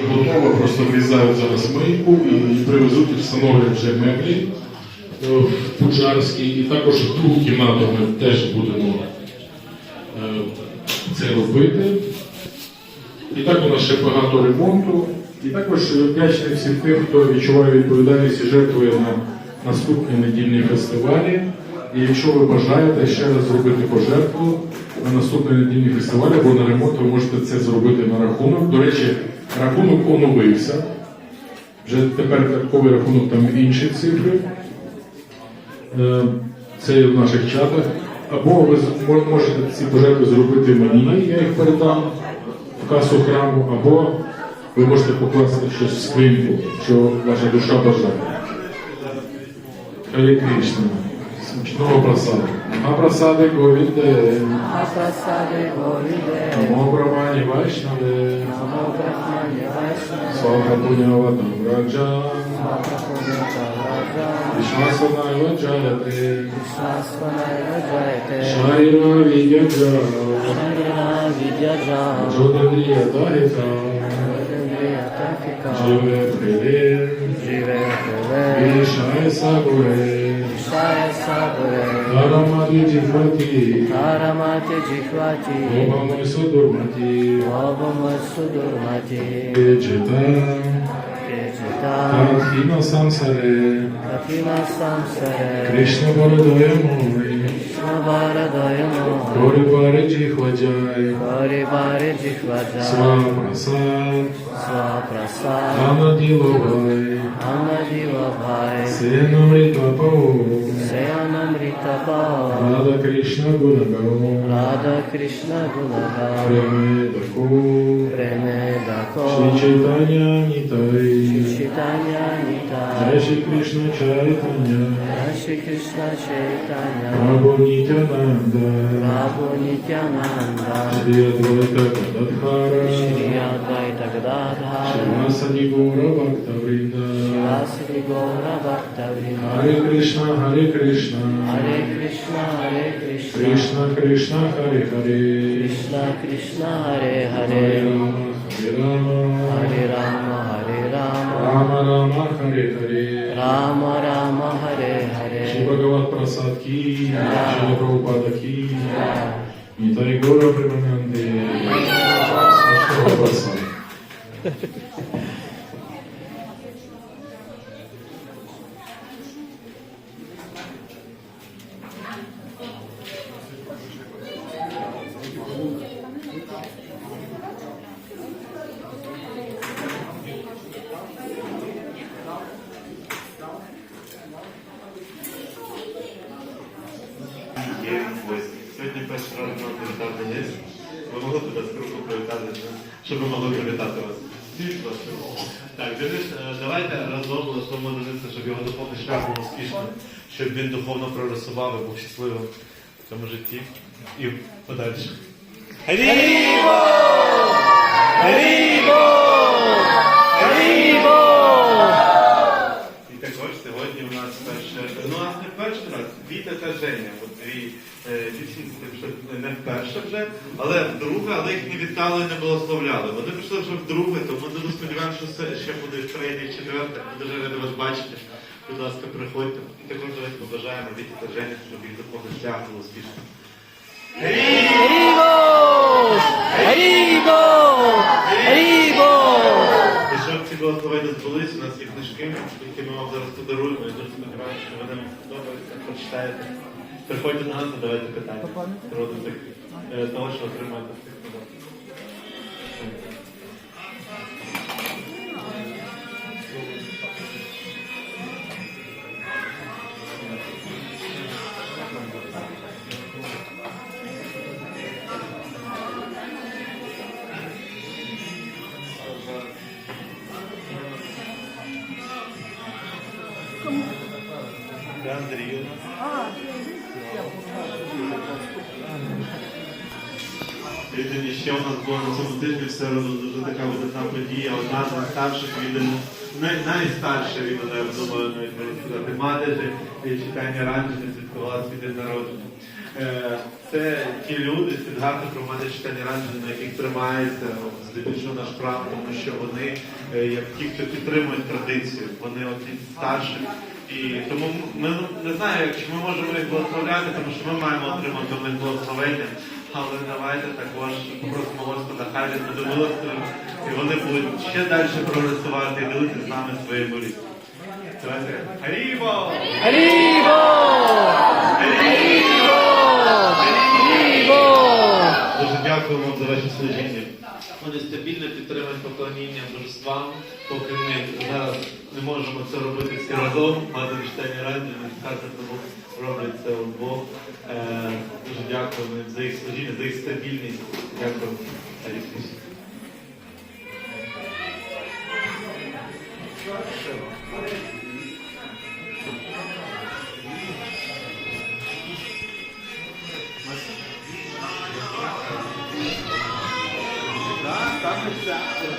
Готово, просто врізають зараз мийку і привезуть і встановлюють вже меблі е, в Пуджарській. І також другу кімнату ми теж будемо е, це робити. І так у нас ще багато ремонту. І також вдячний всім тим, хто відчуває відповідальність і жертвує на наступні недільні фестивалі. І якщо ви бажаєте ще раз зробити пожертву на наступний недільний фестиваль або на ремонт, ви можете це зробити на рахунок. До речі, рахунок оновився. Вже тепер такий рахунок там інші цифри. Е, Це є в наших чатах. Або ви можете ці пожертви зробити мені, я їх передам в касу храму, або ви можете покласти щось в скриньку, що ваша душа бажає. Харі Кришна. Смачного просаду. Махапрасади Говінде. Mahaprasade Govinde, Намо Брамані Вайшнаве. हरि वैष्णवे स्वपुण्यवतं व्रज विश्वासनाय जयते शरीरा विजय ज्योतिरियतहिता जीवे प्रिये विषय सगुणे Saya Sabare Haramati Jifati Haramati Jifati Obama Sudurmati Obama Sudurmati Vegetam Kakina Samsare. Kakina Samsare. Krishna Varadaya Move Jihvati, Обами Судурматі. Obama Sudurmati, Джита. Kejita, Тахіна Самсаре. Katina Samsare, Кришна Бородоя Мори. Navaradayamo, Гори Бари Джіхваджай. Gori Bari Jihvaja, Свапрасад. Swaprasad, Анаділовай. Anadiva Bhai, Сенамрита Пау. Sayanamrita Bhava, Рада Кришна Гунагау. Radha Krishna Gunaga, Премедаку. Preme Dako, Шри Чайтаня Нитай. Chaitanya Nita, Джай Шри Кришна Shri Krishna Chaitanya, Прабhu Нитянанда. Prabhu Nityananda, Шри Адвайта Гададхара. Shri Advaita Gadadhara, Шивасади Гура Бхактавринда. Vasili Gaura Bhakta Харе Кришна, Харе Кришна. Hare Krishna, Hare Krishna, Кришна Кришна, Харе Харе. Krishna Krishna, Hare Hare, Харе Рама. Hare Rama, Hare Rama, Ram राम हरे हरे। राम राम हरे हरे। श्री भगवत प्रसाद की श्री प्रभुपाद की। निताई गौरव प्रसाद। Ви могли тебе з кругу привітати, щоб ми могли привітати вас. Так, Денис, е, давайте разом влаштуємо Дениса, щоб його духовний шлях був успішним, щоб він духовно прорисував і був щасливим в цьому житті і подальше. Гаріво! Гаріво! Перше, ну нас не перший раз, Віта та Женя, от дві е, дівчинці, що не вперше вже, але вдруге, але їх не вітали не благословляли. Вони прийшли вже вдруге, тому дуже сподіваємося, що це ще буде третє, четверте. Дуже раді вас бачити. Будь ласка, приходьте. І також давайте побажаємо Віті та Жені, щоб їх духовний шлях був успішним. Haribo, Haribo, Haribo. І щоб ці благословення збулись, у нас є книжки, які ми вам зараз подаруємо. Я дуже сподіваюся, що вони вам сподобаються, прочитаєте. Приходьте до нас, задавайте питання. е, того, що отримаєте з цих книжок. Де Андрій у нас? Єдине, ще у нас було на цьому тижні в середу дуже така видатна подія. Одна з найстарших най, найстарша я думаю, сказати, матері читання ранжини святкувала свій день народження. Е, Це ті люди з Сідгарта громади читання ранжини, на яких тримається здебільшого наш храм, тому що вони, е, як ті, хто підтримують традицію, вони одні з старших. І тому ми не знаю, чи ми можемо їх благословляти, тому що ми маємо отримати благословення. Але давайте також попросимо Господа, хай він буде милостивим, і вони будуть ще далі прогресувати і ділитися з нами боротьбою. Давайте. Харібо! Харібо! Харібо! Харібо! Дуже дякуємо вам за ваші служіння. Вони стабільно підтримують поклоніння божествам, поки ми зараз не можемо це робити всі разом, мати читання раді, не сказати, тому роблять це обох. Е, дуже дякую за їх служіння, за їх стабільність. Дякую. Так, так, так.